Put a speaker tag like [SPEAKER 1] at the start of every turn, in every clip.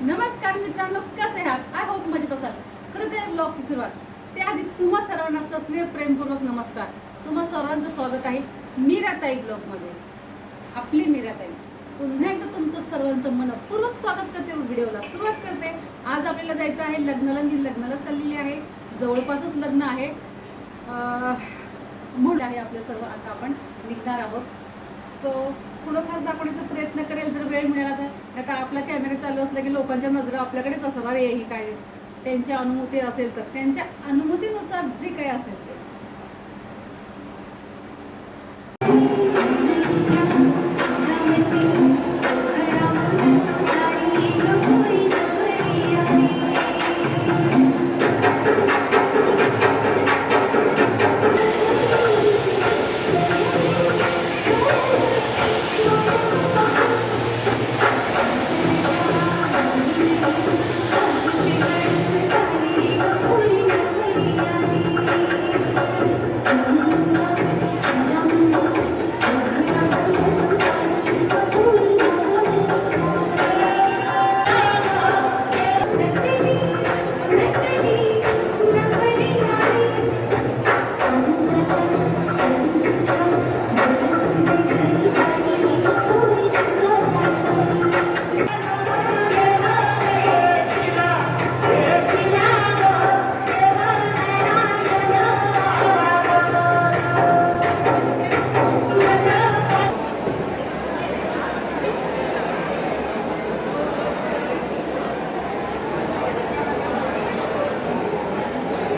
[SPEAKER 1] नमस्कार मित्रांनो कसे आहात? आय होप मजेत असाल. खरं ते ब्लॉगची सुरुवात. त्याआधी तुम्हा सर्वांना सस्नेह प्रेमपूर्वक नमस्कार. तुम्हा सर्वांचं स्वागत आहे मीराताई ब्लॉगमध्ये. आपली मीराताई. पुन्हा एकदा तुमचं सर्वांचं मनपूर्वक स्वागत करते. व्हिडिओला सुरुवात करते. आज आपल्याला जायचं आहे लग्नाला. मी लग्नाला चाललेली आहे. जवळपासच लग्न आहे. म्हणून आहे आपलं सर्व. आता आपण निघणार आहोत. सो थोडंफार दाखवण्याचा प्रयत्न करेल जर वेळ मिळाला तर. आता आपला कॅमेरा चालू असला की लोकांच्या नजरा आपल्याकडेच असतात. अरे ही काय? त्यांची अनुमती असेल तर. त्यांच्या अनुमतीनुसार जे काही असेल.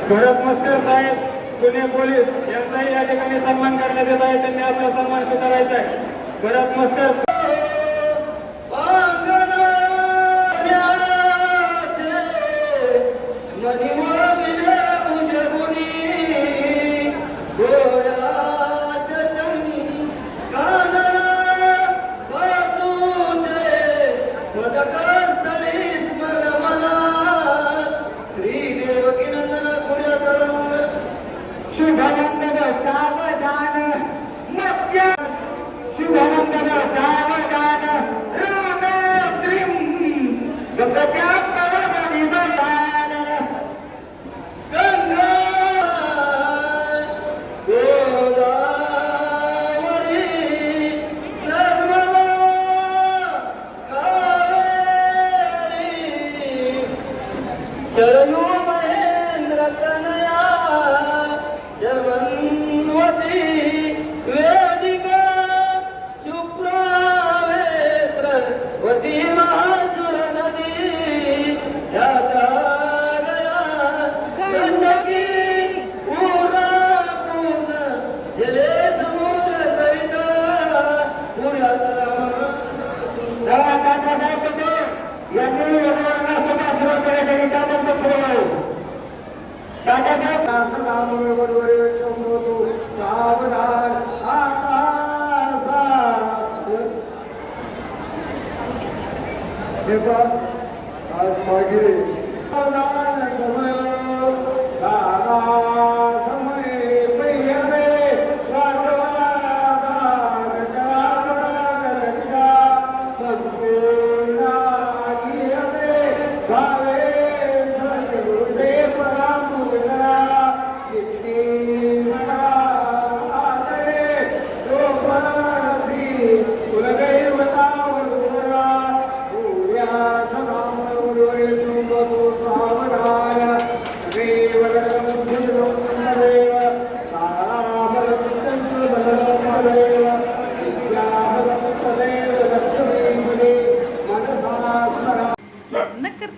[SPEAKER 1] ते
[SPEAKER 2] भरत मस्कर साहेब पुणे पोलीस यांचाही या ठिकाणी सन्मान करण्यात येत आहे. त्यांनी आपला सन्मान स्वीकारायचा आहे. भरत मस्कर
[SPEAKER 1] Wow.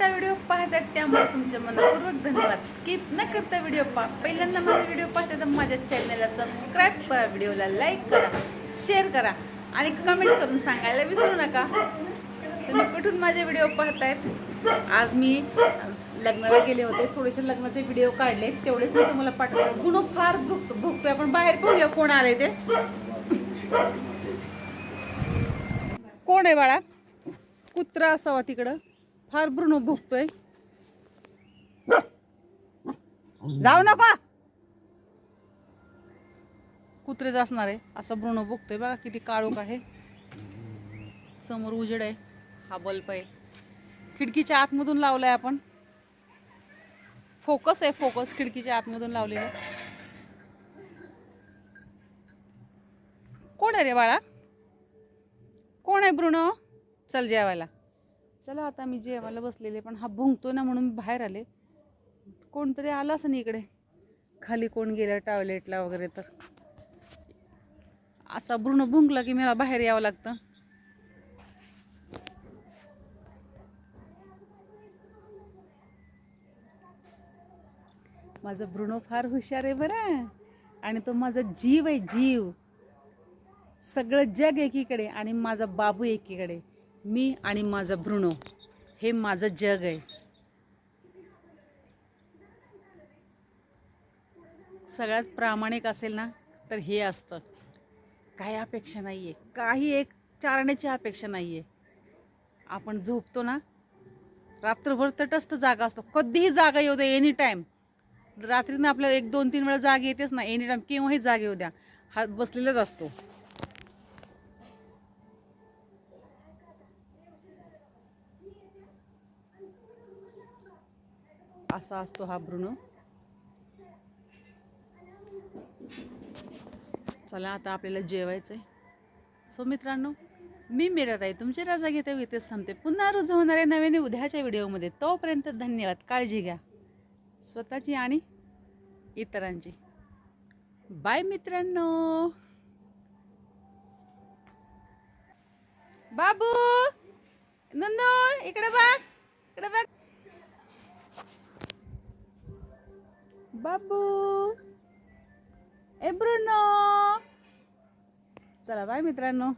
[SPEAKER 1] करता व्हिडिओ पाहतात त्यामुळे तुमचे मनपूर्वक धन्यवाद. स्किप न करता व्हिडिओ पहा. पहिल्यांदा माझा व्हिडिओ पाहता तर माझ्या चॅनलला सबस्क्राईब करा व्हिडिओला लाईक करा शेअर करा आणि कमेंट करून सांगायला विसरू नका. तुम्ही कुठून माझे व्हिडिओ पाहतायत? आज मी लग्नाला गेले होते. थोडेसे लग्नाचे व्हिडिओ काढले. तेवढेच मी तुम्हाला पाठवले गुण फार भुकतो भुकतोय आपण बाहेर पाहूया कोण आले ते. कोण आहे बाळा? कुत्रा असावा तिकडं. फार ब्रुनो भुकतोय जाऊ नको. कुत्रेच असणार आहे असं ब्रुनो भुकतोय बघा किती काळोख आहे. समोर उजेड आहे हा बल्ब आहे. खिडकीच्या आतमधून लावलाय आपण. फोकस आहे फोकस खिडकीच्या आतमधून लावलेलं. कोण आहे रे बाळा? कोण आहे ब्रुनो चल जेवायला. चला आता मी जेवायला बसलेले पण हा भुंकतो ना म्हणून बाहेर आले. कोणतरी आला असं नाही इकडे. खाली कोण गेलं टॉयलेटला वगैरे तर. असा भ्रूण भुंकला की मला बाहेर यावं लागतं. माझा भ्रूण फार हुशार आहे बरं. आणि तो माझा जीव आहे जीव. सगळं जग एकीकडे आणि माझा बाबू एकीकडे. मी आणि माझा भ्रूण हे माझं जग आहे. सगळ्यात प्रामाणिक असेल ना तर हे असतं. काही अपेक्षा नाही आहे काही एक चारण्याची अपेक्षा नाही आहे आपण झोपतो ना रात्रभर तटस्थ जागा असतो. कधीही जागा येऊ द्या एनी टाईम रात्रीनं आपल्याला एक दोन तीन वेळा जाग येतेच ना एनी टाईम केव्हाही जाग येऊ द्या. हा बसलेलाच असतो. असा असतो हा भ्रूण. चला आता आपल्याला जेवायचं आहे सो मित्रांनो मी मिरत आहे तुमची रजा घेते इथेच थांबते. पुन्हा रुजू होणाऱ्या नवीन उद्याच्या व्हिडिओमध्ये. तोपर्यंत धन्यवाद. काळजी घ्या. स्वतःची आणि इतरांची. बाय मित्रांनो. बाबू! नंदू इकडे बघ. इकडे बघ. बाबू. ए ब्रुनो. चला बाय मित्रांनो.